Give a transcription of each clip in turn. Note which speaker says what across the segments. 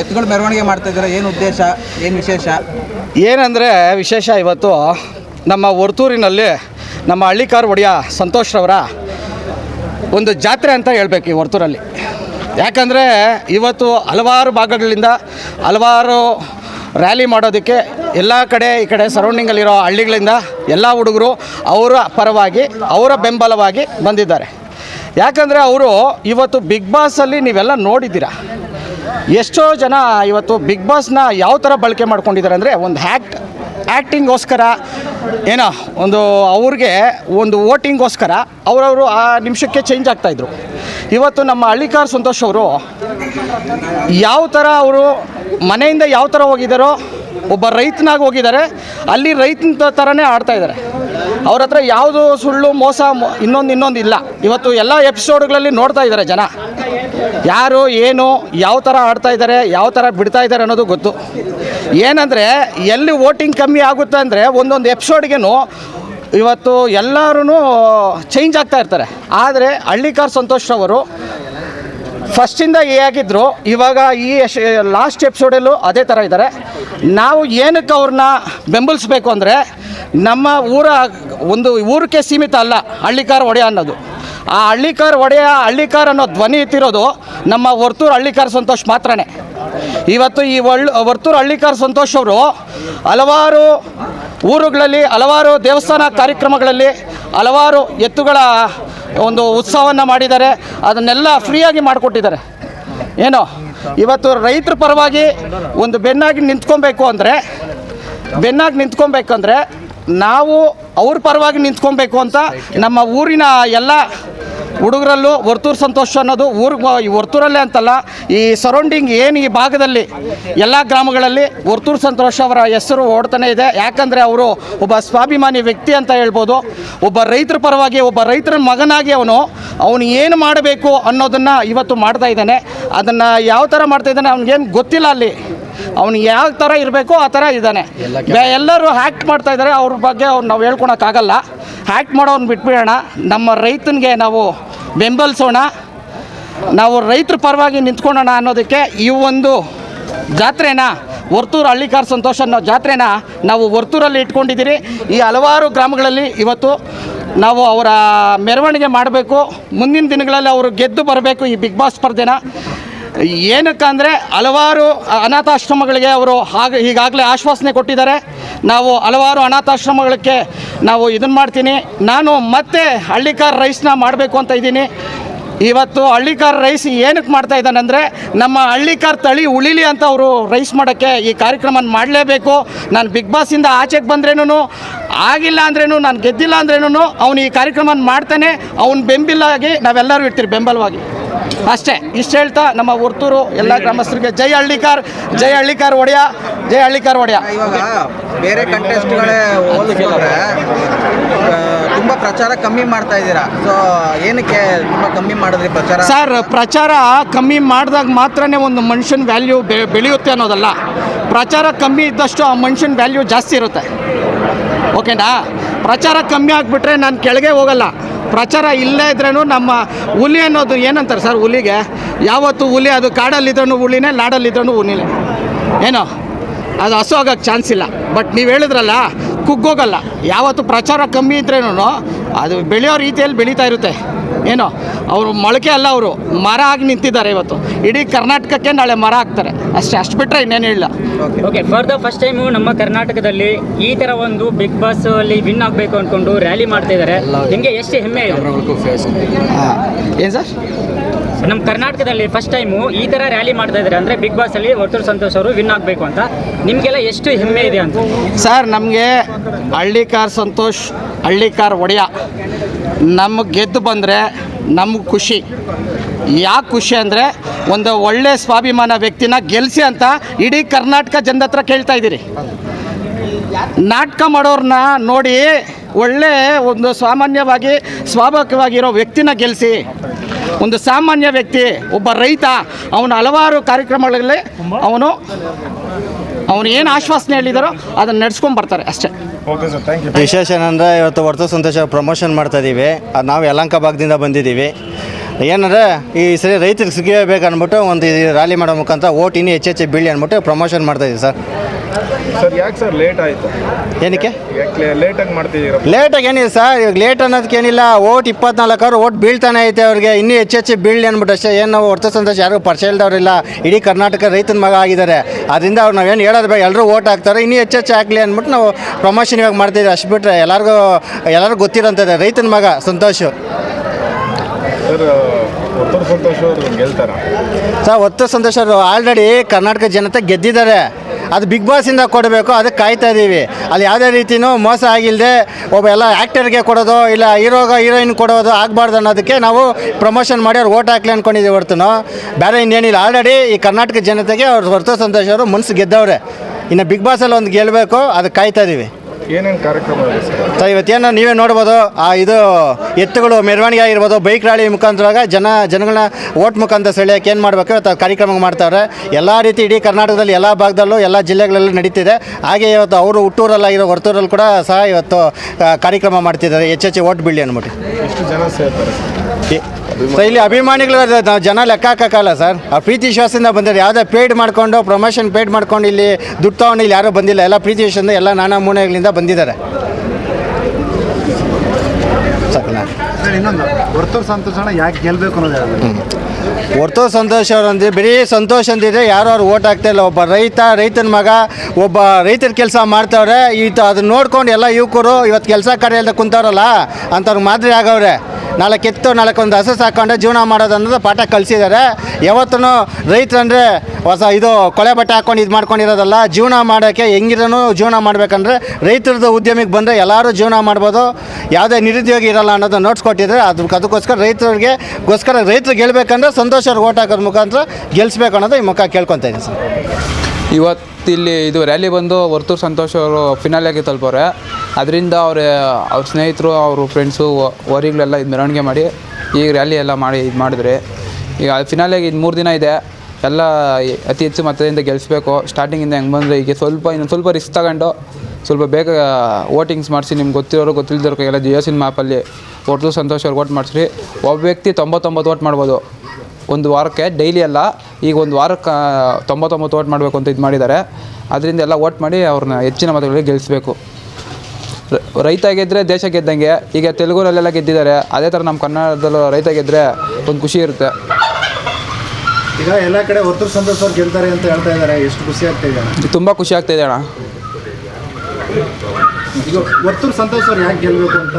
Speaker 1: ಎತ್ತುಗಳು ಮೆರವಣಿಗೆ ಮಾಡ್ತಾ ಇದ್ದಾರೆ. ಏನು ಉದ್ದೇಶ? ಏನು ವಿಶೇಷ?
Speaker 2: ಏನಂದರೆ ವಿಶೇಷ ಇವತ್ತು ನಮ್ಮ ವರ್ತೂರಿನಲ್ಲಿ ನಮ್ಮ ಹಳ್ಳಿಕಾರ್ ಒಡೆಯ ಸಂತೋಷ್ರವರ ಒಂದು ಜಾತ್ರೆ ಅಂತ ಹೇಳ್ಬೇಕು ಈ ವರ್ತೂರಲ್ಲಿ. ಯಾಕಂದರೆ ಇವತ್ತು ಹಲವಾರು ಭಾಗಗಳಿಂದ ಹಲವಾರು ರ್ಯಾಲಿ ಮಾಡೋದಕ್ಕೆ ಎಲ್ಲ ಕಡೆ ಈ ಕಡೆ ಸರೌಂಡಿಂಗಲ್ಲಿರೋ ಹಳ್ಳಿಗಳಿಂದ ಎಲ್ಲ ಹುಡುಗರು ಅವರ ಪರವಾಗಿ ಅವರ ಬೆಂಬಲವಾಗಿ ಬಂದಿದ್ದಾರೆ. ಯಾಕಂದರೆ ಅವರು ಇವತ್ತು ಬಿಗ್ ಬಾಸಲ್ಲಿ ನೀವೆಲ್ಲ ನೋಡಿದ್ದೀರಾ? ಎಷ್ಟೋ ಜನ ಇವತ್ತು ಬಿಗ್ ಬಾಸ್ನ ಯಾವ ಥರ ಬಳಕೆ ಮಾಡ್ಕೊಂಡಿದ್ದಾರೆ ಅಂದರೆ ಒಂದು ಹ್ಯಾಕ್ಟ್ ಆ್ಯಕ್ಟಿಂಗೋಸ್ಕರ ಏನೋ ಒಂದು ಅವ್ರಿಗೆ ಒಂದು ವೋಟಿಂಗೋಸ್ಕರ ಅವರವರು ಆ ನಿಮಿಷಕ್ಕೆ ಚೇಂಜ್ ಆಗ್ತಾಯಿದ್ರು ಇವತ್ತು ನಮ್ಮ ಹಳ್ಳಿಕಾರ್ ಸಂತೋಷ್ ಅವರು ಯಾವ ಥರ ಅವರು ಮನೆಯಿಂದ ಯಾವ ಥರ ಹೋಗಿದ್ದಾರೋ ಒಬ್ಬ ರೈತನಾಗಿ ಹೋಗಿದ್ದಾರೆ. ಅಲ್ಲಿ ರೈತನ ಥರನೇ ಆಡ್ತಾ ಇದ್ದಾರೆ. ಅವ್ರ ಹತ್ರ ಯಾವುದು ಸುಳ್ಳು, ಮೋಸ ಇನ್ನೊಂದು ಇನ್ನೊಂದು ಇಲ್ಲ. ಇವತ್ತು ಎಲ್ಲ ಎಪಿಸೋಡ್ಗಳಲ್ಲಿ ನೋಡ್ತಾ ಇದ್ದಾರೆ ಜನ. ಯಾರು, ಏನು, ಯಾವ ಥರ ಆಡ್ತಾ ಇದ್ದಾರೆ, ಯಾವ ಥರ ಬಿಡ್ತಾ ಇದ್ದಾರೆ ಅನ್ನೋದು ಗೊತ್ತು. ಏನಂದರೆ, ಎಲ್ಲಿ ವೋಟಿಂಗ್ ಕಮ್ಮಿ ಆಗುತ್ತೆ ಅಂದರೆ ಒಂದೊಂದು ಎಪಿಸೋಡ್ಗೇನು ಇವತ್ತು ಎಲ್ಲರೂ ಚೇಂಜ್ ಆಗ್ತಾ ಇರ್ತಾರೆ. ಆದರೆ ಹಳ್ಳಿಕಾರ್ ಸಂತೋಷ್ ಅವರು ಫಸ್ಟಿಂದ ಹೇಗಿದ್ರು ಇವಾಗ ಈ ಲಾಸ್ಟ್ ಎಪಿಸೋಡಲ್ಲೂ ಅದೇ ಥರ ಇದ್ದಾರೆ ನಾವು ಏನಕ್ಕೆ ಅವ್ರನ್ನ ಬೆಂಬಲಿಸ್ಬೇಕು ಅಂದರೆ, ನಮ್ಮ ಊರ, ಒಂದು ಊರಕ್ಕೆ ಸೀಮಿತ ಅಲ್ಲ ಹಳ್ಳಿಕಾರ್ ಒಡೆಯ ಅನ್ನೋದು. ಆ ಹಳ್ಳಿಕಾರ್ ಒಡೆಯ ಹಳ್ಳಿಕಾರ್ ಅನ್ನೋ ಧ್ವನಿ ಎತ್ತಿರೋದು ನಮ್ಮ ವರ್ತೂರು ಹಳ್ಳಿಕಾರ್ ಸಂತೋಷ್ ಮಾತ್ರನೇ. ಇವತ್ತು ಈ ಒಳ್ಳ ವರ್ತೂರು ಹಳ್ಳಿಕಾರ್ ಸಂತೋಷ್ ಅವರು ಹಲವಾರು ಊರುಗಳಲ್ಲಿ, ಹಲವಾರು ದೇವಸ್ಥಾನ ಕಾರ್ಯಕ್ರಮಗಳಲ್ಲಿ, ಹಲವಾರು ಎತ್ತುಗಳ ಒಂದು ಉತ್ಸವವನ್ನು ಮಾಡಿದ್ದಾರೆ. ಅದನ್ನೆಲ್ಲ ಫ್ರೀಯಾಗಿ ಮಾಡಿಕೊಟ್ಟಿದ್ದಾರೆ. ಏನೋ? ಇವತ್ತು ರೈತರ ಪರವಾಗಿ ಒಂದು ಬೆನ್ನಾಗಿ ನಿಂತ್ಕೊಬೇಕು ಅಂದರೆ, ಬೆನ್ನಾಗಿ ನಿಂತ್ಕೊಬೇಕಂದ್ರೆ ನಾವು ಅವ್ರ ಪರವಾಗಿ ನಿಂತ್ಕೊಬೇಕು ಅಂತ ನಮ್ಮ ಊರಿನ ಎಲ್ಲ ಹುಡುಗರಲ್ಲೂ ವರ್ತೂರು ಸಂತೋಷ ಅನ್ನೋದು ಊರಿಗೆ ವರ್ತೂರಲ್ಲೇ ಅಂತಲ್ಲ, ಈ ಸರೌಂಡಿಂಗ್ ಏನು ಈ ಭಾಗದಲ್ಲಿ, ಎಲ್ಲ ಗ್ರಾಮಗಳಲ್ಲಿ ವರ್ತೂರು ಸಂತೋಷ ಅವರ ಹೆಸರು ಓಡ್ತಾನೆ ಇದೆ. ಯಾಕಂದರೆ ಅವರು ಒಬ್ಬ ಸ್ವಾಭಿಮಾನಿ ವ್ಯಕ್ತಿ ಅಂತ ಹೇಳ್ಬೋದು. ಒಬ್ಬ ರೈತರ ಪರವಾಗಿ, ಒಬ್ಬ ರೈತರ ಮಗನಾಗಿ ಅವನು ಅವನು ಏನು ಮಾಡಬೇಕು ಅನ್ನೋದನ್ನು ಇವತ್ತು ಮಾಡ್ತಾ ಇದ್ದಾನೆ. ಅದನ್ನು ಯಾವ ಥರ ಮಾಡ್ತಾ ಇದ್ದಾನೆ ಅವ್ನಿಗೇನು ಗೊತ್ತಿಲ್ಲ ಅಲ್ಲಿ. ಅವನು ಯಾವ ಥರ ಇರಬೇಕು ಆ ಥರ ಇದ್ದಾನೆ. ಎಲ್ಲರೂ ಆ್ಯಕ್ಟ್ ಮಾಡ್ತಾ ಇದ್ದಾರೆ ಅವ್ರ ಬಗ್ಗೆ ಅವ್ರು ನಾವು ಹೇಳ್ಕೊಳಕ್ಕಾಗಲ್ಲ ಆ್ಯಕ್ಟ್ ಮಾಡೋನ್ ಬಿಟ್ಬಿಡೋಣ. ನಮ್ಮ ರೈತನಿಗೆ ನಾವು ಬೆಂಬಲಿಸೋಣ. ನಾವು ರೈತರ ಪರವಾಗಿ ನಿಂತ್ಕೊಳ್ಳೋಣ ಅನ್ನೋದಕ್ಕೆ ಈ ಒಂದು ಜಾತ್ರೆನ ವರ್ತೂರು ಹಳ್ಳಿಕಾರ್ ಸಂತೋಷ ಅನ್ನೋ ಜಾತ್ರೆನ ನಾವು ವರ್ತೂರಲ್ಲಿ ಇಟ್ಕೊಂಡಿದ್ದೀರಿ. ಈ ಹಲವಾರು ಗ್ರಾಮಗಳಲ್ಲಿ ಇವತ್ತು ನಾವು ಅವರ ಮೆರವಣಿಗೆ ಮಾಡಬೇಕು. ಮುಂದಿನ ದಿನಗಳಲ್ಲಿ ಅವರು ಗೆದ್ದು ಬರಬೇಕು ಈ ಬಿಗ್ ಬಾಸ್ ಸ್ಪರ್ಧೆನ. ಏನಕ್ಕಂದರೆ ಹಲವಾರು ಅನಾಥಾಶ್ರಮಗಳಿಗೆ ಅವರು ಹಾಗೆ ಈಗಾಗಲೇ ಆಶ್ವಾಸನೆ ಕೊಟ್ಟಿದ್ದಾರೆ. ನಾವು ಹಲವಾರು ಅನಾಥಾಶ್ರಮಗಳಿಗೆ ನಾವು ಇದನ್ನು ಮಾಡ್ತೀನಿ. ನಾನು ಮತ್ತೆ ಹಳ್ಳಿಕಾರ್ ರೈಸ್ನ ಮಾಡಬೇಕು ಅಂತ ಇದ್ದೀನಿ. ಇವತ್ತು ಹಳ್ಳಿಕಾರ್ ರೈಸ್ ಏನಕ್ಕೆ ಮಾಡ್ತಾ ಇದ್ದಾನೆ ಅಂದರೆ ನಮ್ಮ ಹಳ್ಳಿಕಾರ್ ತಳಿ ಉಳಿಲಿ ಅಂತ ಅವರು ರೈಸ್ ಮಾಡೋಕ್ಕೆ ಈ ಕಾರ್ಯಕ್ರಮ ಮಾಡಲೇಬೇಕು. ನಾನು ಬಿಗ್ ಬಾಸಿಂದ ಆಚೆಗೆ ಬಂದ್ರೇನು ಆಗಿಲ್ಲ ಅಂದ್ರೇನು, ನಾನು ಗೆದ್ದಿಲ್ಲ ಅಂದ್ರೇನು ಅವನು ಈ ಕಾರ್ಯಕ್ರಮ ಮಾಡ್ತಾನೆ. ಅವ್ನು ಬೆಂಬಲಾಗಿ ನಾವೆಲ್ಲರೂ ಇರ್ತೀರಿ ಬೆಂಬಲವಾಗಿ. ಅಷ್ಟೇ ಇಷ್ಟು ಹೇಳ್ತಾ ನಮ್ಮ ವರ್ತೂರು ಎಲ್ಲ ಗ್ರಾಮಸ್ಥರಿಗೆ ಜೈ ಹಳ್ಳಿಕಾರ್ ಜೈ ಹಳ್ಳಿಕಾರ್ ಒಡೆಯ ಜೈ ಹಳ್ಳಿಕಾರ್ ಒಡೆಯ.
Speaker 1: ಇವಾಗ ಬೇರೆ ಕಂಟೆಸ್ಟ್ಗಳೇ ಹೋಲಿಸಿದ್ರೆ ತುಂಬ ಪ್ರಚಾರ ಕಮ್ಮಿ ಮಾಡ್ತಾ ಇದ್ದೀರಾ? ಸೊ ಏನಕ್ಕೆ ತುಂಬ ಕಮ್ಮಿ ಮಾಡಿದ್ರಿ ಪ್ರಚಾರ?
Speaker 2: ಸರ್ ಪ್ರಚಾರ ಕಮ್ಮಿ ಮಾಡಿದಾಗ ಮಾತ್ರನೇ ಒಂದು ಮನುಷ್ಯನ ವ್ಯಾಲ್ಯೂ ಬೆಳೆಯುತ್ತೆ ಅನ್ನೋದಲ್ಲ. ಪ್ರಚಾರ ಕಮ್ಮಿ ಇದ್ದಷ್ಟು ಆ ಮನುಷ್ಯನ ವ್ಯಾಲ್ಯೂ ಜಾಸ್ತಿ ಇರುತ್ತೆ. ಓಕೆನಾ ಪ್ರಚಾರ ಕಮ್ಮಿ ಆಗಿಬಿಟ್ರೆ ನಾನು ಕೆಳಗೆ ಹೋಗಲ್ಲ. ಪ್ರಚಾರ ಇಲ್ಲೇ ಇದ್ರೂ ನಮ್ಮ ಹುಲಿ ಅನ್ನೋದು ಏನಂತಾರೆ ಸರ್ ಹುಲಿಗೆ? ಯಾವತ್ತು ಹುಲಿ? ಅದು ಕಾಡಲ್ಲಿದ್ರೂ ಹುಲಿನೇ ನಾಡಲ್ಲಿದ್ರೂ ಹುಲಿನೇ. ಏನೋ? ಅದು ಹಸು ಆಗೋಕ್ಕೆ ಚಾನ್ಸ್ ಇಲ್ಲ. ಬಟ್ ನೀವು ಹೇಳಿದ್ರಲ್ಲ, ಕುಗ್ಗೋಗಲ್ಲ. ಯಾವತ್ತು ಪ್ರಚಾರ ಕಮ್ಮಿ ಇದ್ರೇನು ಅದು ಬೆಳೆಯೋ ರೀತಿಯಲ್ಲಿ ಬೆಳೀತಾ ಇರುತ್ತೆ. ಏನೋ ಅವರು ಮೊಳಕೆ ಅಲ್ಲ ಅವರು ಮರ ಆಗಿ ನಿಂತಿದ್ದಾರೆ ಇವತ್ತು. ಇಡೀ ಕರ್ನಾಟಕಕ್ಕೆ ನಾಳೆ ಮರ ಹಾಕ್ತಾರೆ. ಅಷ್ಟೇ ಅಷ್ಟು ಬಿಟ್ಟರೆ ಇನ್ನೇನು ಇಲ್ಲ.
Speaker 3: Okay for the first time ನಮ್ಮ ಕರ್ನಾಟಕದಲ್ಲಿ ಈ ಥರ ಒಂದು ಬಿಗ್ ಬಾಸ್ ಅಲ್ಲಿ ವಿನ್ ಆಗಬೇಕು ಅಂದ್ಕೊಂಡು ರ್ಯಾಲಿ ಮಾಡ್ತಾ ಇದ್ದಾರೆ ನಿಮಗೆ ಎಷ್ಟು ಹೆಮ್ಮೆ ಇದೆ?
Speaker 2: ಏನು ಸರ್?
Speaker 3: ನಮ್ಮ ಕರ್ನಾಟಕದಲ್ಲಿ ಫಸ್ಟ್ ಟೈಮು ಈ ಥರ ರ್ಯಾಲಿ ಮಾಡ್ತಾ ಇದ್ದಾರೆ ಅಂದರೆ ಬಿಗ್ ಬಾಸ್ ಅಲ್ಲಿ ವರ್ತೂರ್ ಸಂತೋಷ್ ಅವರು ವಿನ್ ಆಗಬೇಕು ಅಂತ. ನಿಮಗೆಲ್ಲ ಎಷ್ಟು ಹೆಮ್ಮೆ ಇದೆ ಅಂತ?
Speaker 2: ಸರ್ ನಮಗೆ ಹಳ್ಳಿಕಾರ್ ಸಂತೋಷ್ ಹಳ್ಳಿಕಾರ್ ಒಡೆಯ ನಮಗೆ ಗೆದ್ದು ಬಂದರೆ ನಮ್ಗೆ ಖುಷಿ. ಯಾಕೆ ಖುಷಿ ಅಂದರೆ ಒಂದು ಒಳ್ಳೆ ಸ್ವಾಭಿಮಾನ ವ್ಯಕ್ತಿನ ಗೆಲ್ಲಿಸಿ ಅಂತ ಇಡೀ ಕರ್ನಾಟಕ ಜನದ ಹತ್ರ ಕೇಳ್ತಾ ಇದ್ದೀರಿ. ನಾಟಕ ಮಾಡೋರನ್ನ ನೋಡಿ ಒಳ್ಳೆ ಒಂದು ಸಾಮಾನ್ಯವಾಗಿ, ಸ್ವಾಭಾವಿಕವಾಗಿರೋ ವ್ಯಕ್ತಿನ ಗೆಲ್ಲಿಸಿ ಒಂದು ಸಾಮಾನ್ಯ ವ್ಯಕ್ತಿ, ಒಬ್ಬ ರೈತ, ಅವನು ಹಲವಾರು ಕಾರ್ಯಕ್ರಮಗಳಲ್ಲಿ ಅವನು ಅವನು ಏನು ಆಶ್ವಾಸನೆ ಹೇಳಿದಾರೋ ಅದನ್ನು ನಡ್ಸ್ಕೊಂಡು ಬರ್ತಾರೆ ಅಷ್ಟೇ.
Speaker 4: ವಿಶೇಷ ಏನಂದರೆ ಇವತ್ತು ವರ್ತು ಸಂತೋಷ ಪ್ರಮೋಷನ್ ಮಾಡ್ತಾ ಇದ್ದೀವಿ ಅದು ನಾವು ಯಲಂಕ ಭಾಗದಿಂದ ಬಂದಿದ್ದೀವಿ. ಏನಂದ್ರೆ ಈ ಸರಿ ರೈತರಿಗೆ ಸಿಗಬೇಕು ಅಂದ್ಬಿಟ್ಟು ಒಂದು ಈ ರ್ಯಾಲಿ ಮಾಡೋ ಮುಖಾಂತರ ಓಟ್ ಇನ್ನೂ ಹೆಚ್ಚೆಚ್ಚು ಬೀಳಿ ಅಂದ್ಬಿಟ್ಟು ಪ್ರಮೋಷನ್ ಮಾಡ್ತಾಯಿದ್ದೀವಿ ಸರ್
Speaker 5: ಸರ್ ಯಾಕೆ ಸರ್ ಲೇಟ್ ಆಯಿತು?
Speaker 4: ಏನಕ್ಕೆ?
Speaker 5: ಯಾಕೆ ಲೇಟಾಗಿ ಮಾಡ್ತಿದ್ದೀರಾ?
Speaker 4: ಲೇಟಾಗಿ ಏನಿಲ್ಲ ಸರ್ ಇವಾಗ ಲೇಟ್ ಅನ್ನೋದಕ್ಕೇನಿಲ್ಲ ಓಟ್ ಇಪ್ಪತ್ನಾಲ್ಕು ಅವ್ರು ಓಟ್ ಬೀಳ್ತಾನೆ ಐತೆ ಅವ್ರಿಗೆ ಇನ್ನೂ ಹೆಚ್ಚೆಚ್ಚು ಬೀಳಲಿ ಅಂದ್ಬಿಟ್ಟು ಅಷ್ಟೇ. ಏನು ನಾವು ಹೊರತು ಸಂತೋಷ ಯಾರಿಗೂ ಪರಿಚಯ ಇಲ್ದವ್ರಿಲ್ಲ ಇಡೀ ಕರ್ನಾಟಕ ರೈತನ ಮಗ ಆಗಿದ್ದಾರೆ. ಅದರಿಂದ ಅವ್ರು ನಾವೇನು ಹೇಳೋದು ಬೇಡ ಎಲ್ಲರೂ ಓಟ್ ಹಾಕ್ತಾರೆ ಇನ್ನೂ ಹೆಚ್ಚು ಹೆಚ್ಚು ಹಾಕಲಿ ಅಂದ್ಬಿಟ್ಟು ನಾವು ಪ್ರಮೋಷನ್ ಇವಾಗ ಮಾಡ್ತಿದ್ದೀವಿ. ಅಷ್ಟು ಬಿಟ್ಟರೆ ಎಲ್ಲರಿಗೂ ಎಲ್ಲರಿಗೂ ಗೊತ್ತಿರೋಂಥದ್ದು ರೈತನ ಮಗ ಸಂತೋಷ್.
Speaker 5: ಸರ್ ಸಂತೋಷ್ ಅವರು ಗೆಲ್ತಾರ?
Speaker 4: ಸರ್ ಹೊತ್ತು ಸಂತೋಷ್ ಅವರು ಆಲ್ರೆಡಿ ಕರ್ನಾಟಕ ಜನತೆ ಗೆದ್ದಿದ್ದಾರೆ. ಅದು ಬಿಗ್ ಬಾಸಿಂದ ಕೊಡಬೇಕು ಅದಕ್ಕೆ ಕಾಯ್ತಾ ಇದ್ದೀವಿ ಅಲ್ಲಿ ಯಾವುದೇ ರೀತಿಯೂ ಮೋಸ ಆಗಿಲ್ಲದೆ ಒಬ್ಬ ಎಲ್ಲ ಆ್ಯಕ್ಟರ್ಗೆ ಕೊಡೋದು, ಇಲ್ಲ ಹೀರೋಗ ಹೀರೋಯಿನ್ ಕೊಡೋದು ಆಗಬಾರ್ದು ಅನ್ನೋದಕ್ಕೆ ನಾವು ಪ್ರಮೋಷನ್ ಮಾಡಿ ಅವ್ರು ಓಟ್ ಹಾಕ್ಲಿ ಅಂದ್ಕೊಂಡಿದ್ದೀವಿ ಹೊರತು ಬೇರೆ ಇನ್ನೇನಿಲ್ಲ. ಆಲ್ರೆಡಿ ಈ ಕರ್ನಾಟಕ ಜನತೆಗೆ ಅವ್ರು ಹೊರತು ಸಂತೋಷ ಅವರು ಮನ್ಸು ಗೆದ್ದವ್ರೆ. ಇನ್ನು ಬಿಗ್ ಬಾಸಲ್ಲಿ ಒಂದು ಗೆಲ್ಲಬೇಕು ಅದಕ್ಕೆ ಕಾಯ್ತಾ ಇದ್ದೀವಿ
Speaker 5: ಏನೇನು ಕಾರ್ಯಕ್ರಮ ಇದೆ ಸರ್?
Speaker 4: ಸರ್ ಇವತ್ತೇನು ನೀವೇ ನೋಡ್ಬೋದು ಆ ಇದು ಎತ್ತುಗಳು ಮೆರವಣಿಗೆ ಆಗಿರ್ಬೋದು ಬೈಕ್ ರಾಳಿ ಮುಖಾಂತರವಾಗ ಜನ ಜನಗಳನ್ನ ಓಟ್ ಮುಖಾಂತರ ಸೆಳೆಯೋಕೆ ಏನು ಮಾಡಬೇಕು ಇವತ್ತು ಕಾರ್ಯಕ್ರಮ ಮಾಡ್ತಾರೆ ಎಲ್ಲ ರೀತಿ ಇಡೀ ಕರ್ನಾಟಕದಲ್ಲಿ ಎಲ್ಲ ಭಾಗದಲ್ಲೂ ಎಲ್ಲ ಜಿಲ್ಲೆಗಳಲ್ಲೂ ನಡೀತಿದೆ. ಹಾಗೆ ಇವತ್ತು ಅವರು ಹುಟ್ಟೂರಲ್ಲಾಗಿರೋ ಹೊರತೂರಲ್ಲಿ ಕೂಡ ಸಹ ಇವತ್ತು ಆ, ಕಾರ್ಯಕ್ರಮ ಮಾಡ್ತಿದ್ದಾರೆ ಹೆಚ್ಚೆಚ್ಚು ಓಟ್ ಬೀಳಿ ಅಂದ್ಬಿಟ್ಟು
Speaker 5: ಎಷ್ಟು ಜನ ಸೇರ್ತಾರೆ
Speaker 4: ಸೊ ಇಲ್ಲಿ ಅಭಿಮಾನಿಗಳು ಜನ ಲೆಕ್ಕ ಹಾಕೋಕ್ಕಲ್ಲ ಸರ್. ಆ ಪ್ರೀತಿ ವಿಶ್ವಾಸದಿಂದ ಬಂದಿದ್ದಾರೆ ಯಾವುದೇ ಪೇಯ್ಡ್ ಮಾಡ್ಕೊಂಡು ಪ್ರಮೋಷನ್ ಪೇಯ್ಡ್ ಮಾಡ್ಕೊಂಡು ಇಲ್ಲಿ ದುಡ್ಡು ತೊಗೊಂಡು ಇಲ್ಲಿ ಯಾರೂ ಬಂದಿಲ್ಲ. ಎಲ್ಲ ಪ್ರೀತಿ ವಿಶ್ವಾಸದಿಂದ ಎಲ್ಲ ನಾನಾ ಮೂನೆಗಳಿಂದ ಬಂದಿದ್ದಾರೆ.
Speaker 6: ಇನ್ನೊಂದು. ಹೊರತು ಸಂತೋಷ ಯಾಕೆ ಗೆಲ್ಲಬೇಕು ಅನ್ನೋದು ಹೇಳ್ಬೇಕು
Speaker 4: ಹೊರತು ಸಂತೋಷ್ ಅವರು ಅಂದ್ರೆ ಬರೀ ಸಂತೋಷ ಅಂದಿದ್ರೆ ಯಾರು ಅವ್ರು ಓಟ್ ಆಗ್ತಾ ಇಲ್ಲ. ಒಬ್ಬ ರೈತ ರೈತನ ಮಗ ಒಬ್ಬ ರೈತರ ಕೆಲಸ ಮಾಡ್ತಾವ್ರೆ. ಇವತ್ತು ಅದನ್ನ ನೋಡ್ಕೊಂಡು ಎಲ್ಲ ಯುವಕರು ಇವತ್ತು ಕೆಲಸ ಕಡೆ ಎಲ್ಲ ಕುಂತವ್ರಲ್ಲ ಅಂಥವ್ರಿಗೆ ಮಾದರಿ ಆಗವ್ರೆ. ನಾಲ್ಕು ಎತ್ತು ನಾಲ್ಕು ಒಂದು ಹಸು ಸಾಕೊಂಡು ಜೀವನ ಮಾಡೋದು ಅನ್ನೋದು ಪಾಠ ಕಲಿಸಿದ್ದಾರೆ. ಯಾವತ್ತೂ ರೈತರಂದರೆ ಹೊಸ ಇದು ಕೊಳೆ ಬಟ್ಟೆ ಹಾಕೊಂಡು ಇದು ಮಾಡ್ಕೊಂಡಿರೋದಲ್ಲ, ಜೀವನ ಮಾಡೋಕ್ಕೆ ಹೆಂಗಿರೋನು ಜೀವನ ಮಾಡಬೇಕಂದ್ರೆ ರೈತರದ್ದು ಉದ್ಯಮಿಗೆ ಬಂದರೆ ಎಲ್ಲರೂ ಜೀವನ ಮಾಡ್ಬೋದು. ಯಾವುದೇ ನಿರುದ್ಯೋಗಿ ಇರಲ್ಲ ಅನ್ನೋದು ನೋಟ್ಸ್ ಕೊಟ್ಟಿದ್ದಾರೆ. ಅದಕ್ಕೆ ಅದಕ್ಕೋಸ್ಕರ ರೈತರಿಗೆ ಗೋಸ್ಕರ ರೈತರು ಗೆಲ್ಬೇಕಂದ್ರೆ ಸಂತೋಷ ಓಟ್ ಹಾಕೋದ್ರ ಮುಖಾಂತರ ಗೆಲ್ಲಿಸ್ಬೇಕು ಅನ್ನೋದು ಈ ಮುಖ ಕೇಳ್ಕೊತಾ ಇದ್ದೀನಿ ಸರ್.
Speaker 7: ಇವತ್ತಿಲ್ಲಿ ಇದು ರ್ಯಾಲಿ ಬಂದು ವರ್ತೂರು ಸಂತೋಷ್ ಅವರು ಫಿನಾಲೆಗೆ ತಲುಪವ್ರೆ. ಅದರಿಂದ ಅವ್ರ ಅವ್ರ ಸ್ನೇಹಿತರು, ಅವರು ಫ್ರೆಂಡ್ಸು ವರಿಗಳೆಲ್ಲ ಇದು ಮೆರವಣಿಗೆ ಮಾಡಿ ಈಗ ರ್ಯಾಲಿ ಎಲ್ಲ ಮಾಡಿ ಇದು ಮಾಡಿದ್ರಿ. ಈಗ ಫಿನಾಲೆಗೆ ಇದು ಮೂರು ದಿನ ಇದೆ. ಎಲ್ಲ ಅತಿ ಹೆಚ್ಚು ಮತದಿಂದ ಗೆಲ್ಲಿಸ್ಬೇಕು ಸ್ಟಾರ್ಟಿಂಗಿಂದ ಹೆಂಗೆ ಬಂದರೆ ಈಗ ಸ್ವಲ್ಪ, ಇನ್ನೊಂದು ಸ್ವಲ್ಪ ರಿಸ್ಕ್ ತಗೊಂಡು ಸ್ವಲ್ಪ ಬೇಗ ವೋಟಿಂಗ್ಸ್ ಮಾಡಿಸಿ ನಿಮ್ಗೆ ಗೊತ್ತಿರೋರು ಗೊತ್ತಿಲ್ಲದವ್ರು ಎಲ್ಲ ಜಿಯೋ ಸಿನಿಮಾ ಆ್ಯಪಲ್ಲಿ ಒಟ್ಟು ಸಂತೋಷ ಅವ್ರಿಗೆ ವೋಟ್ ಮಾಡಿಸ್ರಿ. ಒಬ್ಬ ವ್ಯಕ್ತಿ ತೊಂಬತ್ತೊಂಬತ್ತು ವೋಟ್ ಮಾಡ್ಬೋದು. ಒಂದು ವಾರಕ್ಕೆ ಡೈಲಿ ಅಲ್ಲ ಈಗ ಒಂದು ವಾರಕ್ಕೆ ತೊಂಬತ್ತೊಂಬತ್ತು ಓಟ್ ಮಾಡಬೇಕು ಅಂತ ಇದು ಮಾಡಿದ್ದಾರೆ. ಅದರಿಂದ ಎಲ್ಲ ಓಟ್ ಮಾಡಿ ಅವ್ರನ್ನ ಹೆಚ್ಚಿನ ಮತಗಳಿಗೆ ಗೆಲ್ಲಿಸಬೇಕು. ರೈತ ಗೆದ್ದರೆ ದೇಶ ಗೆದ್ದಂಗೆ ಈಗ ತೆಲುಗುನಲ್ಲೆಲ್ಲ ಗೆದ್ದಿದ್ದಾರೆ ಅದೇ ಥರ ನಮ್ಮ ಕನ್ನಡದಲ್ಲೂ ರೈತ ಗೆದ್ದರೆ ಒಂದು ಖುಷಿ ಇರುತ್ತೆ.
Speaker 6: ಈಗ ಎಲ್ಲ ಕಡೆ ಹೊರತು ಸಂತೋಷ್ ಅವ್ರು ಗೆಲ್ತಾರೆ ಅಂತ ಹೇಳ್ತಾ ಇದ್ದಾರೆ ಎಷ್ಟು ಖುಷಿ ಆಗ್ತಾ ಇದೆ
Speaker 7: ತುಂಬ ಖುಷಿ ಆಗ್ತಾಯಿದೆ ಅಣ್ಣ.
Speaker 6: ಈಗ ಹೊರತು ಸಂತೋಷ್ ಅವ್ರು ಯಾಕೆ ಗೆಲ್ಲಬೇಕು ಅಂತ?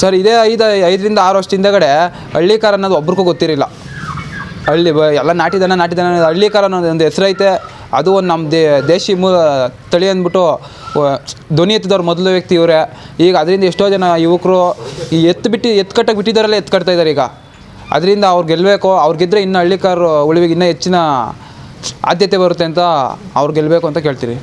Speaker 7: ಸರ್, ಇದೇ ಐದು, ಐದರಿಂದ ಆರು ವರ್ಷದ ಹಿಂದಗಡೆ ಹಳ್ಳಿಕಾರ ಅನ್ನೋದು ಒಬ್ರಿಗೂ ಗೊತ್ತಿರಲಿಲ್ಲ. ಹಳ್ಳಿ ಎಲ್ಲ ನಾಟಿದನ ನಾಟಿದನ ಅನ್ನೋದು ಹಳ್ಳಿಕಾರ ಅನ್ನೋದು ಒಂದು ಹೆಸರೈತೆ ಅದು ಒಂದು ನಮ್ಮ ದೇ, ದೇಶಿ ಮೂ ತಳಿ ಅಂದ್ಬಿಟ್ಟು ಧ್ವನಿ ಎತ್ತಿದವ್ರು ಮೊದಲು ವ್ಯಕ್ತಿ ಇವರೇ. ಈಗ ಅದರಿಂದ ಎಷ್ಟೋ ಜನ ಯುವಕರು ಈ ಎತ್ತು ಬಿಟ್ಟು, ಎತ್ತು ಕಟ್ಟಕ್ಕೆ ಬಿಟ್ಟಿದ್ದಾರಲ್ಲ ಎತ್ತು ಕಟ್ತಾ ಇದ್ದಾರೆ ಈಗ. ಅದರಿಂದ ಅವ್ರು ಗೆಲ್ಲಬೇಕು ಅವ್ರು ಗೆದ್ದರೆ ಇನ್ನೂ ಹಳ್ಳಿಕಾರ ಉಳಿವಿಗೆ ಇನ್ನೂ ಹೆಚ್ಚಿನ ಆದ್ಯತೆ ಬರುತ್ತೆ ಅಂತ ಅವ್ರು ಗೆಲ್ಲಬೇಕು ಅಂತ ಕೇಳ್ತೀರಿ.